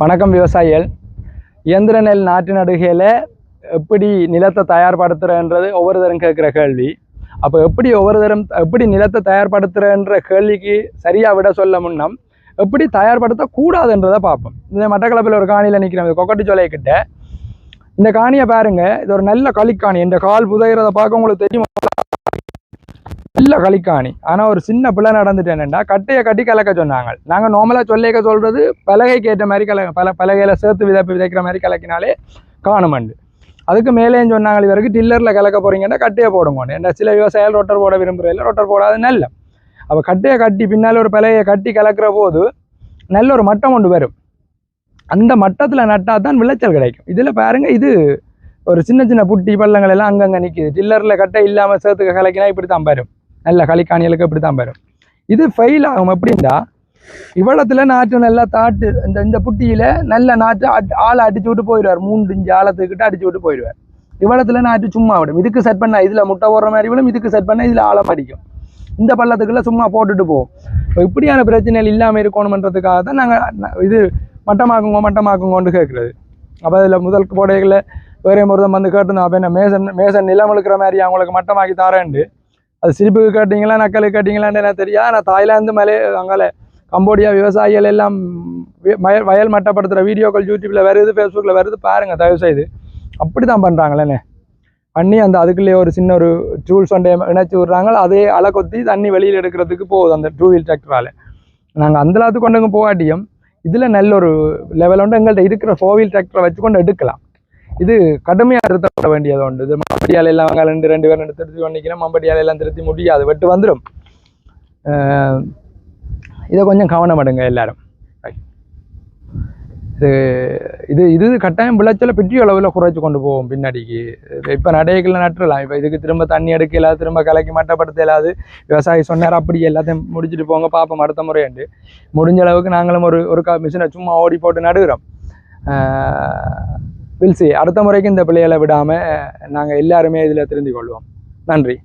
வணக்கம் விவசாயிகள். இயந்திர நெல் நாட்டு நடுகையில் எப்படி நிலத்தை தயார்படுத்துறன்றது ஒவ்வொரு தரம் கேட்குற கேள்வி. அப்போ எப்படி ஒவ்வொரு தரம் எப்படி நிலத்தை தயார்படுத்துறன்ற கேள்விக்கு சரியாக விட சொல்ல முன்னம் எப்படி தயார்படுத்தக்கூடாதுன்றதை பார்ப்போம். இந்த மட்டக்களப்பில் ஒரு காணியில் நிற்கிறோம் கொக்கட்டி கிட்ட. இந்த காணியை பாருங்க. இது ஒரு நல்ல களிக்காணி. இந்த கால் புதைகிறத பார்க்க உங்களுக்கு தெரியும்? இல்லை களிக்காணி. ஆனால் ஒரு சின்ன பிள்ளை நடந்துட்டு என்னென்னா கட்டையை கட்டி கலக்க சொன்னாங்க. நாங்கள் நார்மலாக சொல்லிக்க சொல்கிறது பலகைக்கு ஏற்ற மாதிரி கல பல பலகையில் சேர்த்து விதை விதைக்கிற மாதிரி கலக்கினாலே காணுமண்டு அதுக்கு மேலேயும் சொன்னாங்க இவருக்கு டில்லரில் கலக்க போகிறீங்கன்னா கட்டையை போடுங்க. என்ன சில விவசாயிகள் ரொட்டர் போட விரும்புகிறதில்ல ரொட்டர் போடாது நல்ல. அப்போ கட்டையை கட்டி பின்னால் ஒரு பலகையை கட்டி கலக்கிற போது நல்ல ஒரு மட்டம் ஒன்று வரும். அந்த மட்டத்தில் நட்டால் தான் விளைச்சல் கிடைக்கும். இதில் பாருங்கள் இது ஒரு சின்ன சின்ன புட்டி பள்ளங்கள் எல்லாம் அங்கங்கே நிற்கிது டில்லரில் கட்டை இல்லாமல் சேர்த்துக்க கலக்கினா இப்படி தான் வரும். நல்ல களிக்காணிகளுக்கு இப்படி தான் வரும் இது ஃபெயில் ஆகும். எப்படின்னா இவ்வளத்துல நாற்று நல்லா தாட்டு இந்த இந்த புட்டியில நல்ல நாற்று அட் ஆளை அடிச்சு விட்டு போயிடுவார். மூன்று இஞ்சு ஆழத்துக்கிட்ட அடிச்சு விட்டு போயிடுவார். இவ்வளத்துல நாற்று சும்மா விடும். இதுக்கு செட் பண்ணால் இதுல முட்டை போடுற மாதிரி விடும் இதுக்கு செட் பண்ண இதுல ஆழம் அடிக்கும். இந்த பள்ளத்துக்குள்ள சும்மா போட்டுட்டு போவோம் இப்போ இப்படியான பிரச்சனைகள் இல்லாமல் இருக்கணுமன்றதுக்காக தான் நாங்கள் இது மட்டமாக்குங்க மட்டமாக்குங்கன்னு கேட்குறது அப்போ அதில் முதல் போடைகளில் வேறே முருதம் வந்து கேட்டிருந்தோம் அப்போ என்ன மேசன் மேசன் நிலம் இழுக்கிற மாதிரி அவங்களுக்கு மட்டமாக்கி தரேன்ட்டு. அது சிரிப்புக்கு கேட்டிங்களா நக்கலுக்கு கேட்டிங்களான்னு எனக்கு தெரியாது. ஆனால் தாய்லாந்து மலே அங்கால கம்போடியா விவசாயிகள் எல்லாம் வயல் வயல் மட்டப்படுத்துகிற வீடியோக்கள் யூடியூப்பில் வருது ஃபேஸ்புக்கில் வருது பாருங்கள் தயவுசெய்து. அப்படி தான் பண்ணுறாங்களேண்ணே பண்ணி அந்த அதுக்குள்ளேயே ஒரு சின்ன ஒரு டூல்ஸ் ஒன்றை இணைச்சி விட்றாங்க அதே அலை கொத்தி தண்ணி வெளியில் எடுக்கிறதுக்கு போகுது அந்த டூ வீல் டிராக்டரால் நாங்கள் அந்த அளவுக்கு கொண்டு போகாட்டியும் இதில் நல்ல ஒரு லெவல் உண்டு. எங்கள்கிட்ட இருக்கிற ஃபோர் வீல் டிராக்டரை வச்சு கொண்டு எடுக்கலாம். இது கடுமையாக அறுத்தப்பட வேண்டியது உண்டு. இது மம்படியால் எல்லாம் ரெண்டு ரெண்டு பேரும் திருத்தி பண்ணிக்கிறேன் மம்படியால் எல்லாம் திருத்தி முடியாது. வெட்டு வந்துடும் இதை கொஞ்சம் கவனம் எடுங்க எல்லாரும். இது இது இது கட்டாயம் விளைச்சலை பெரிய அளவில் குறைச்சி கொண்டு போவோம் பின்னாடிக்கு. இப்போ நடைகளில் நட்டுறலாம். இப்போ இதுக்கு திரும்ப தண்ணி எடுக்க திரும்ப கலக்கி மட்டப்படுத்த இல்லாது விவசாயி சொன்னார் அப்படி எல்லாத்தையும் முடிச்சுட்டு போங்க பார்ப்போம் அடுத்த முறையாண்டு. முடிஞ்ச அளவுக்கு நாங்களும் ஒரு ஒரு க மிஷினை சும்மா ஓடி போட்டு நடுகிறோம். வில்சி அடுத்த முறைக்கு இந்த பிள்ளைகளை விடாமல் நாங்கள் எல்லாருமே இதில் திருந்திக் கொள்வோம். நன்றி.